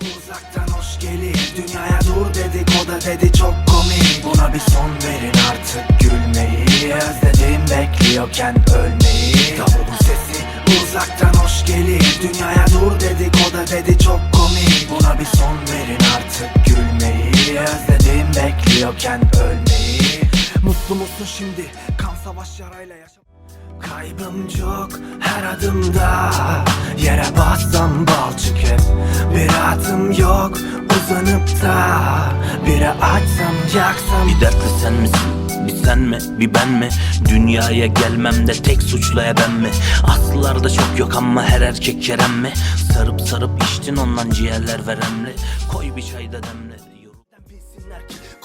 Uzaktan hoş gelir Dünyaya dur dedik o da dedi çok komik. Buna bir son verin artık gülmeyi Özledim bekliyorken ölmeyi. Davulun sesi uzaktan hoş gelir Dünyaya dur dedik o da dedi çok komik. Buna bir son verin artık gülmeyi Özledim bekliyorken ölmeyi. Mutlu musun şimdi? Kan savaş yarayla yaşa Kaybım çok her adımda Yere bassam balçık hep Bir adım yok uzanıp da Biri açsam yaksam Bir dertli sen misin? Bir sen mi? Bir ben mi? Dünyaya gelmemde tek suçluya ben mi? Aslılarda çok yok ama her erkek Kerem mi? Sarıp sarıp içtin ondan ciğerler veremli Koy bir çay da demle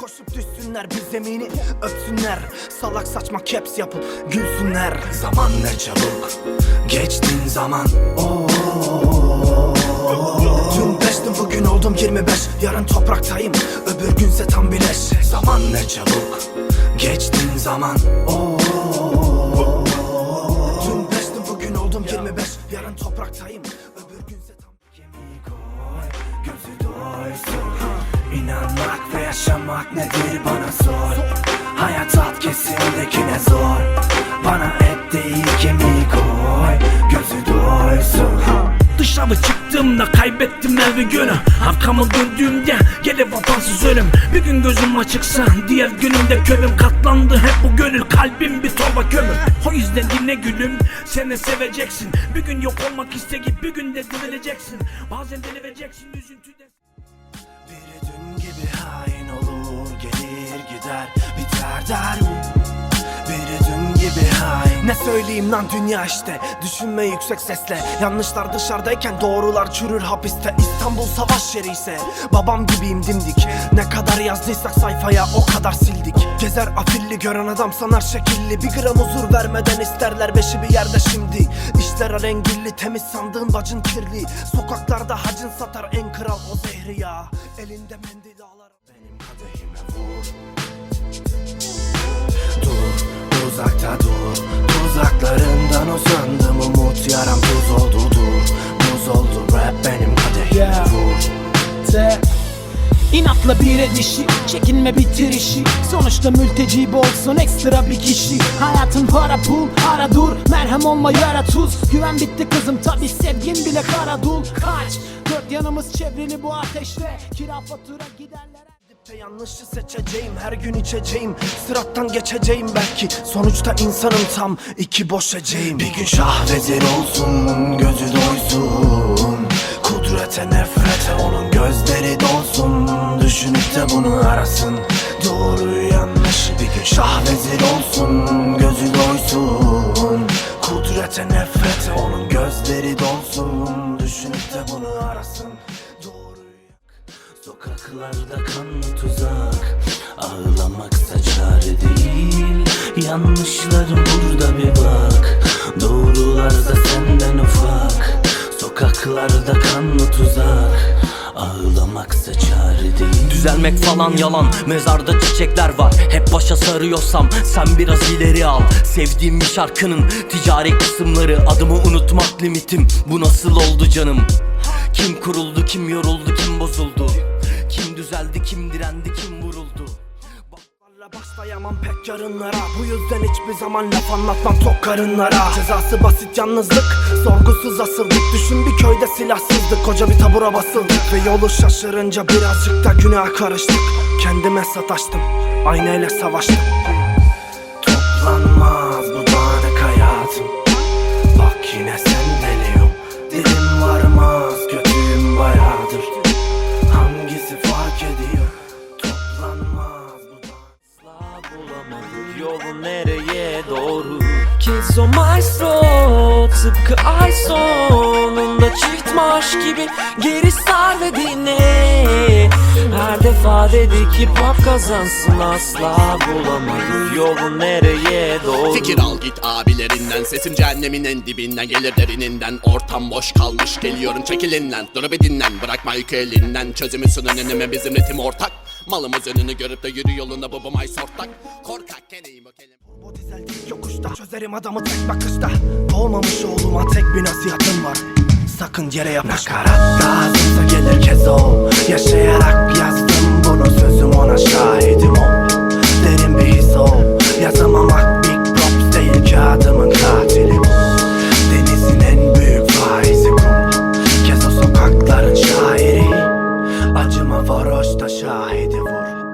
Koşup düşsünler bir zemini. Öpsünler. Salak saçma caps yapıp gülsünler. Zaman ne çabuk? Geçtin zaman. Oo. Dün beştim bugün oldum 25 Yarın topraktayım öbür günse tam bileş Zaman ne çabuk? Geçtin zaman. Oo. Dün beştim bugün oldum 25 Yarın topraktayım öbür günse tam yaşamak nedir bana sor Hayat alt kesimdekine zor? Bana et değil kemiği koy. Gözü doysun. Dışarı çıktığımda kaybettim evi günü. Arkamı döndüğümde gelir vatansız ölüm. Bir gün gözüm açıksa diğer günümde körüm. Katlandı hep bu gönül kalbim bir torba kömür. O yüzden dinle gülüm seni seveceksin. Bir gün yok olmak isteyip bir günde dirileceksin Bazen delireceksin üzüntüden Biri dün gibi gider biter der mi? Biri dün gibi hain Ne söyleyeyim lan dünya işte. Düşünme yüksek sesle. Yanlışlar dışarıdayken doğrular çürür hapiste. İstanbul savaş yeri ise Babam gibiyim dimdik. Ne kadar yazdıysak sayfaya o kadar sildik. Gezer afilli gören adam sanar şekilli. Bir gram huzur vermeden isterler beşi bir yerde şimdi. İşler alengilli temiz sandığın bacın kirli. Sokaklarda hacın satar en kral o zehri ya Elinde mendil ağlar Benim kadehime vur uzakta dur. Tuzaklarından uzandım umut yaram tuz oldu dur Buz oldu rap benim kadehime Yeah. vur T İnatla bir edişi, çekinme bitir işi. Sonuçta mülteci olsun ekstra bir kişi. Hayatın para pul, ara dur. Merhem olma yara tuz. Güven bitti kızım tabi sevgin bile kara dul. Kaç, dört yanımız çevrili bu ateşle. Kira fatura giderlere Dipte yanlışı seçeceğim her gün içeceğim. Sırattan geçeceğim belki. Sonuçta insanım tam iki boş eceğim. Bir gün şah vezir olsun gözü doysun. Kudrete nefrete onun gözleri dolsun. Düşünüp de bunu arasın. Doğruyu yanlışı Bir gün şah vezir olsun gözü doysun. Kudrete nefrete onun gözleri dolsun. Düşünüp de bunu arasın Sokaklarda kanlı tuzak. Ağlamaksa çare değil. Yanlışlarım burada bir bak. Doğrular da senden ufak. Sokaklarda kanlı tuzak. Ağlamaksa çare değil. Düzelmek falan yalan. Mezarda çiçekler var. Hep başa sarıyorsam Sen biraz ileri al. Sevdiğim bir şarkının Ticari kısımları. Adımı unutmak limitim. Bu nasıl oldu canım? Kim kuruldu kim yoruldu kim bozuldu düzeldi kim direndi kim vuruldu? Başlayamam pek yarınlara. Bu yüzden hiçbir zaman laf anlatmam tok karınlara. Cezası basit yalnızlık Sorgusuz asıldık. Düşün bir köyde silahsızdık Koca bir tabura basıldık. Ve yolu şaşırınca birazcık da günah karıştık. Kendime sataştım Aynayla savaştım. Toplanmaz bu dağınık hayatım. Bak yine sendeliyim Dilim varmaz kötüyüm Tıpkı ay sonunda çift maaş gibi Geri sar ve dinle. Her defa dedik ki pop kazansın Asla bulamadık yolu nereye doğru? Fikir al git abilerinden. Sesim cehennemin en dibinden. Gelir derininden. Ortam boş kalmış. Geliyorum çekilinden. Dur bir dinlen. Bırakma yükü elinden. Çözümü sunun önüme bizim ritim ortak. Malımız önünü görüp de yürü yolunda. Babam ay sortak. Korkak keneyim o kelime Bu dizel dik yokuşta Çözerim adamı tek bakışta. Doğmamış oğluma tek bir nasihatim var. Sakın yere yapışma. Nakarat lazımsa gelir kez ol Yaşayarak yazdım bunu sözüm ona şahidim ol. Derin bir his ol. Yazamamak big props değil kağıdımın katili bu. Denizin en büyük faizi kum Kez o sokakların şairi. Acıma varoşta şahidi vur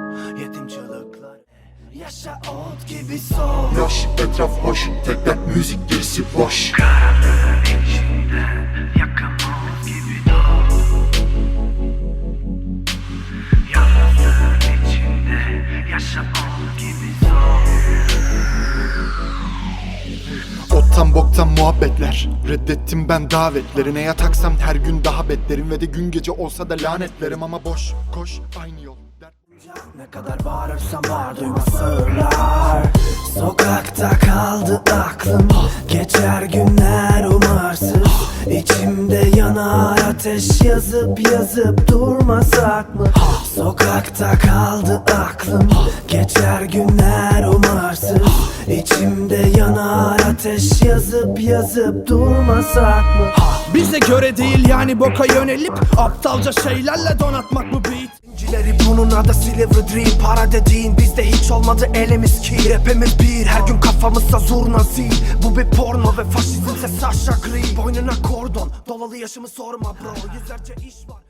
Yaşa ot gibi sol Yaş etraf hoş Tekrar müzik gerisi boş. Gibi Yalnızlığın içinde Yaşa ot gibi Ottan boktan muhabbetler. Reddettim ben davetleri Neye taksam her gün daha betlerim Ve de gün gece olsa da lanetlerim. Ama boş koş aynı yol Ne kadar bağırırsam var duyma sırlar Sokakta kaldı aklım. Geçer günler umarsız. İçimde yanar ateş yazıp yazıp durmasak mı? Sokakta kaldı aklım. Geçer günler umarsız. İçimde yanar ateş yazıp yazıp durmasak mı? Bize göre değil yani boka yönelip Aptalca şeylerle donatmak bu beat Cileri bunun adı Silver Dream. Para dediğin bizde hiç olmadı elimiz ki Rapimiz bir her gün kafamızda zurna zil. Bu bir porno ve faşizmse Sasha Green. Boynuna kordon dolalı yaşımı sorma bro. Yüzlerce iş var